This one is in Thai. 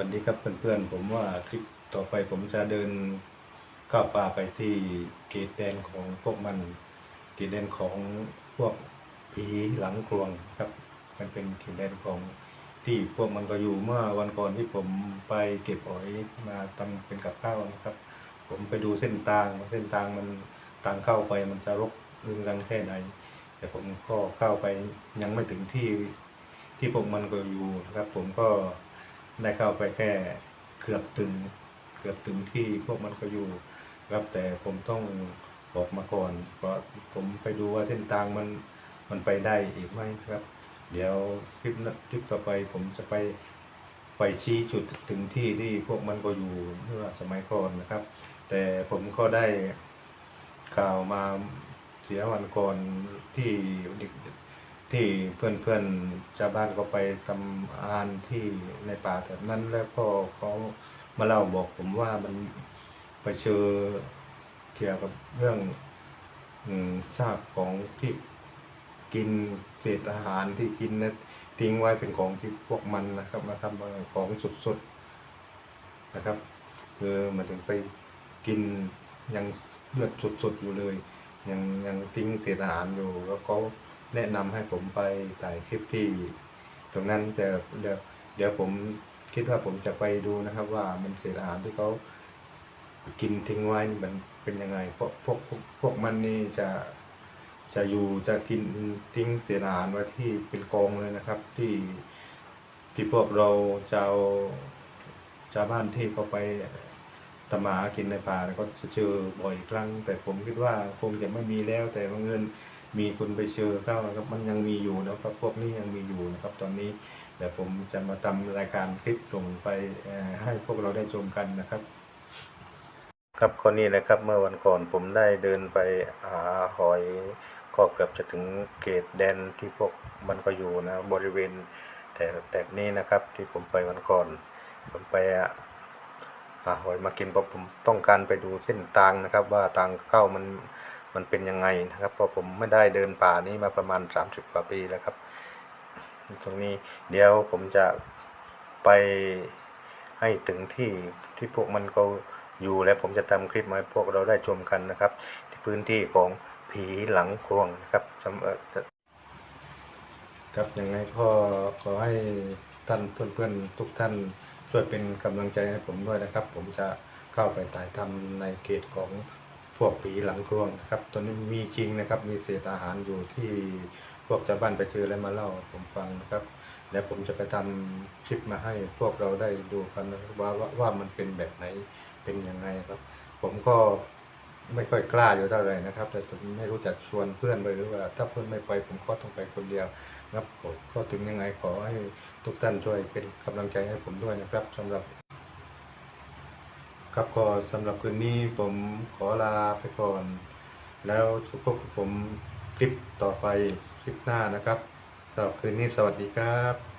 วัสดีครับเพื่อนๆ ผมว่าคลิปต่อไปผมจะเดินก้าวป่าไปที่เกตแดนของพวกมันเกตแดนของพวกผีหลังกลวงครับ มันเป็นเกตแดนของที่พวกมันก็อยู่เมื่อวันก่อนที่ผมไปเก็บหอยมาทำเป็นกับข้าวนะครับ ผมไปดูเส้นทางเส้นทางมันทางเข้าไปมันจะรกรุงรังแค่ไหนแต่ผมก็เข้าไปยังไม่ถึงที่ที่พวกมันก็อยู่นะครับ ผมก็ ได้เข้าไปแค่เกือบถึงเกือบถึงที่พวกมันก็อยู่ครับแต่ผมต้องออกมาก่อนเพราะผมไปดูว่าเส้นทางมันมันไปได้อีกไหมครับ เดี๋ยวคลิปน้าคลิปต่อไปผมจะไปไปชี้จุดถึงที่ที่พวกมันก็อยู่เมื่อสมัยก่อนนะครับ แต่ผมก็ได้ข่าวมาเสียวันก่อนที่เด็ก ที่เพื่อนเพื่อนๆชาวบ้านก็ไปทำอาหารที่ในป่าแถบนั้นแล้วก็เขามาเล่าบอกผมว่ามันไปเจอเกี่ยวกับเรื่องซากของที่กินเศษอาหารที่กินนะทิ้งไว้เป็นของที่พวกมันนะครับมาทำของสดๆนะครับคือหมันถึงไปกินยังเลือดสดๆอยู่เลย ยังยังทิ้งเศษอาหารอยู่แล้วเขา แนะนำให้ผมไปถ่ายคลิปที่ ตรงนั้นแต่เดี๋ยวเดี๋ยวผมคิดว่าผมจะไปดูนะครับ ว่ามันเศษอาหารที่เขากินทิ้งไว้นี่มันเป็นยังไงเพราะพวกพวกพวกมันนี่จะจะอยู่จะกินทิ้งเศษอาหารไว้ที่เป็นกองเลยนะครับ ที่ที่พวกเราชาวชาวบ้านที่เขาไปตำมากินในป่าก็จะเจอบ่อยครั้ง แต่ผมคิดว่าคงจะไม่มีแล้วแต่บังเงิน มีคนไปเจอเข้านะครับมันยังมีอยู่นะครับพวกนี้ยังมีอยู่นะครับตอนนี้แต่ผมจะมาทำรายการคลิปส่งไปให้พวกเราได้ชมกันนะครับ ครับคนนี้นะครับเมื่อวันก่อนผมได้เดินไปหาหอยก็เกือบจะถึงเกตแดนที่พวกมันก็อยู่นะบริเวณแต่แต่นี้นะครับที่ผมไปวันก่อน ผมไปหาหอยมากินเพราะผมต้องการไปดูเส้นทางนะครับ ว่าทางเข้ามัน มันเป็นยังไงนะครับ เพราะผมไม่ได้เดินป่านี้มาประมาณ 30 กว่าปีแล้วครับ ตรงนี้เดี๋ยวผมจะไปให้ถึงที่ที่พวกมันก็อยู่และผมจะทำคลิปมาให้พวกเราได้ชมกันนะครับ ที่พื้นที่ของผีหลังครวงนะครับสำเออครับยังไงก็ขอให้ท่านเพื่อนๆทุกท่านช่วยเป็นกำลังใจให้ผมด้วยนะครับ ผมจะเข้าไปถ่ายทำในเขตของ พวกผีหลังครวงนะครับตัวนี้มีจริงนะครับ มีเศษอาหารอยู่ที่พวกชาวบ้านไปเจอแล้วมาเล่าผมฟังนะครับแล้วผมจะไปทำคลิปมาให้พวกเราได้ดูกันนะครับว่าว่าว่ามันเป็นแบบไหนเป็นยังไงครับ ผมก็ไม่ค่อยกล้าอยู่เท่าไหร่นะครับ แต่ไม่รู้จักชวนเพื่อนไปหรือว่า ถ้าเพื่อนไม่ไปผมก็ต้องไปคนเดียวนะครับผมก็ถึงยังไงขอให้ทุกท่านช่วยเป็นกำลังใจให้ผมด้วยนะครับสำหรับ ครับก็สำหรับคืนนี้ผมขอลาไปก่อน แล้วพบกับผมคลิปต่อไปคลิปหน้านะครับสำหรับคืนนี้สวัสดีครับ